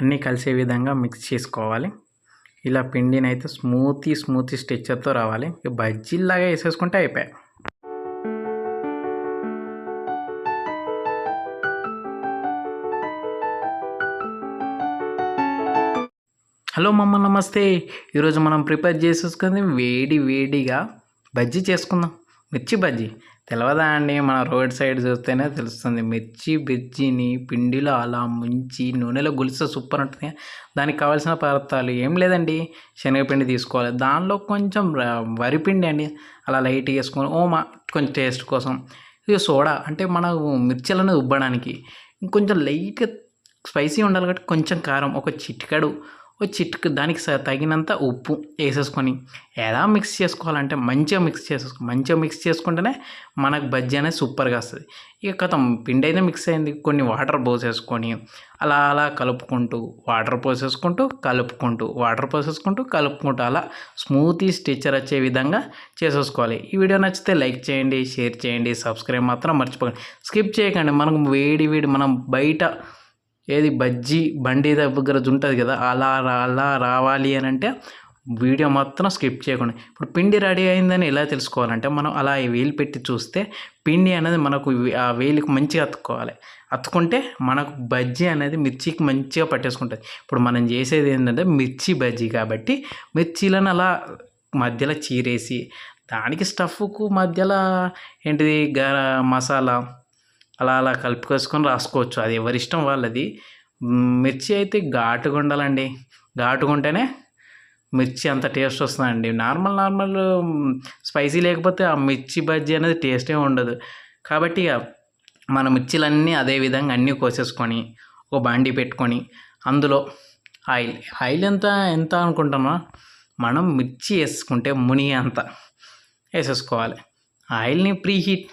అన్నీ కలిసే విధంగా మిక్స్ చేసుకోవాలి. ఇలా పిండిని అయితే స్మూతీ స్మూతీ స్ట్రెచ్చర్తో రావాలి. బజ్జీల్లాగా బజ్జీలాగా వేసేసుకుంటే అయిపోయాయి. హలో మమ్మ నమస్తే. ఈరోజు మనం ప్రిపేర్ చేసేసుకుంది వేడి వేడిగా బజ్జీ చేసుకుందాం. మిర్చి బజ్జీ. తెలియదా అండి? మన రోడ్ సైడ్ చూస్తేనే తెలుస్తుంది. మిర్చి బిర్జీని పిండిలో అలా ముంచి నూనెలో గులిస్తే సూపర్ ఉంటుంది దానికి కావాల్సిన పదార్థాలు ఏం లేదండి. శనగపిండి తీసుకోవాలి. దానిలో కొంచెం వరిపిండి అండి. అలా లైట్గా వేసుకొని ఓమా కొంచెం టేస్ట్ కోసం. ఇక సోడా అంటే మన మిర్చిలను ఉబ్బడానికి ఇంకొంచెం లైట్గా స్పైసీ ఉండాలి కాబట్టి కొంచెం కారం ఒక చిటికెడు చిట్కు దానికి స- తగినంత ఉప్పు వేసేసుకొని ఎలా మిక్స్ చేసుకోవాలంటే మంచిగా మిక్స్ చేసేసుకో మంచిగా మిక్స్ చేసుకుంటేనే మనకు బజ్జీ అనేది సూపర్గా వస్తుంది. ఇక కథం పిండి అయితే మిక్స్ అయింది కొన్ని వాటర్ పోసేసుకొని అలా అలా కలుపుకుంటూ వాటర్ పోసేసుకుంటూ కలుపుకుంటూ వాటర్ పోసేసుకుంటూ కలుపుకుంటూ అలా స్మూతీ స్టిచ్చర్ వచ్చే విధంగా చేసేసుకోవాలి. ఈ వీడియో నచ్చితే లైక్ చేయండి షేర్ చేయండి సబ్స్క్రైబ్ మాత్రం మర్చిపోకండి. స్కిప్ చేయకండి మనకు వేడి వేడి మనం బయట ఏది బజ్జీ బండి దగ్గర ఉంటుంది కదా అలా రా- అలా రావాలి అని అంటే వీడియో మొత్తం స్కిప్ చేయకుండా. ఇప్పుడు పిండి రెడీ అయిందని ఎలా తెలుసుకోవాలంటే మనం అలా వేలు పెట్టి చూస్తే పిండి అనేది మనకు ఆ వేలికి మంచిగా అతుక్కోవాలి. అతుకుంటే మనకు బజ్జీ అనేది మిర్చికి మంచిగా పట్టేసుకుంటుంది. ఇప్పుడు మనం చేసేది ఏంటంటే మిర్చి బజ్జీ కాబట్టి మిర్చీలను అలా మధ్యలో చీరేసి దానికి స్టఫ్కు మధ్యలో ఏంటిది గ మసాలా అలా అలా కలుపుకొసుకొని రాసుకోవచ్చు. అది ఎవరి ఇష్టం వాళ్ళది. మిర్చి అయితే ఘాటుగా ఉండాలండి. ఘాటుగా ఉంటేనే మిర్చి అంత టేస్ట్ వస్తుందండి. నార్మల్ నార్మల్ స్పైసీ లేకపోతే ఆ మిర్చి బజ్జీ అనేది టేస్టే ఉండదు. కాబట్టి మన మిర్చిలన్నీ అదే విధంగా అన్నీ కోసేసుకొని ఒక బాండి పెట్టుకొని అందులో ఆయిల్. ఆయిల్ ఎంత ఎంత అనుకుంటామా? మనం మిర్చి వేసుకుంటే మునిగి అంత వేసేసుకోవాలి. ఆయిల్ని ప్రీ హీట్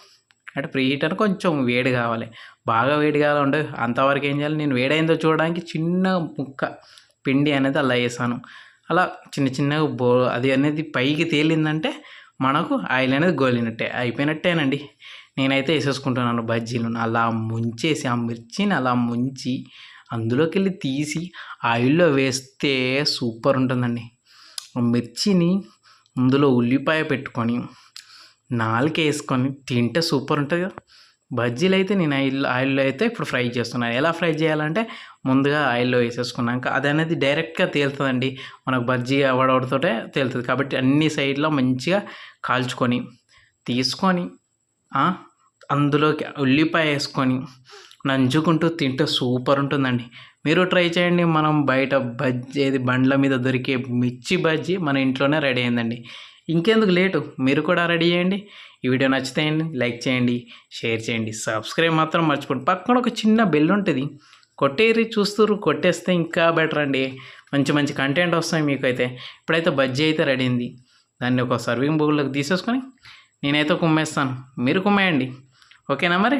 అంటే ప్రీ హీటర్ అని కొంచెం వేడి కావాలి. బాగా వేడి కావాలంటే అంతవరకు ఏం చేయాలి? నేను వేడైందో చూడడానికి చిన్న ముక్క పిండి అనేది అలా వేసాను. అలా చిన్న చిన్నగా బో అది అనేది పైకి తేలిందంటే మనకు ఆయిల్ అనేది గోలినట్టే. అయిపోయినట్టేనండి. నేనైతే వేసేసుకుంటున్నాను బజ్జీలు. అలా ముంచేసి ఆ మిర్చిని అలా ముంచి అందులోకి వెళ్ళి తీసి ఆయిల్లో వేస్తే సూపర్ ఉంటుందండి. ఆ మిర్చిని అందులో ఉల్లిపాయ పెట్టుకొని నాలుక వేసుకొని తింటే సూపర్ ఉంటుంది కదా. బజ్జీలు అయితే నేను ఆయిల్ ఆయిల్లో అయితే ఇప్పుడు ఫ్రై చేస్తున్నాను. ఎలా ఫ్రై చేయాలంటే ముందుగా ఆయిల్లో వేసేసుకున్నాక అది అనేది డైరెక్ట్గా తేలుతుందండి. మనకు బజ్జీ అవడవడతోటే తేలుతుంది. కాబట్టి అన్ని సైడ్లో మంచిగా కాల్చుకొని తీసుకొని అందులోకి ఉల్లిపాయ వేసుకొని నంచుకుంటూ తింటే సూపర్ ఉంటుందండి. మీరు ట్రై చేయండి. మనం బయట బజ్జీ ఏది బండ్ల మీద దొరికే మిర్చి బజ్జీ మన ఇంట్లోనే రెడీ అయిందండి. ఇంకెందుకు లేటు? మీరు కూడా రెడీ చేయండి. ఈ వీడియో నచ్చితే లైక్ చేయండి షేర్ చేయండి సబ్స్క్రైబ్ మాత్రం మర్చిపోండి. పక్కన ఒక చిన్న బెల్ ఉంటుంది. కొట్టేరి చూస్తారు కొట్టేస్తే ఇంకా బెటర్ అండి. మంచి మంచి కంటెంట్ వస్తాయి మీకు అయితే ఇప్పుడైతే బజ్జీ అయితే రెడీ అయింది. దాన్ని ఒక సర్వింగ్ బౌల్లోకి తీసేసుకొని నేనైతే కుమ్మేస్తాను. మీరు కుమ్మేయండి. ఓకేనా మరి?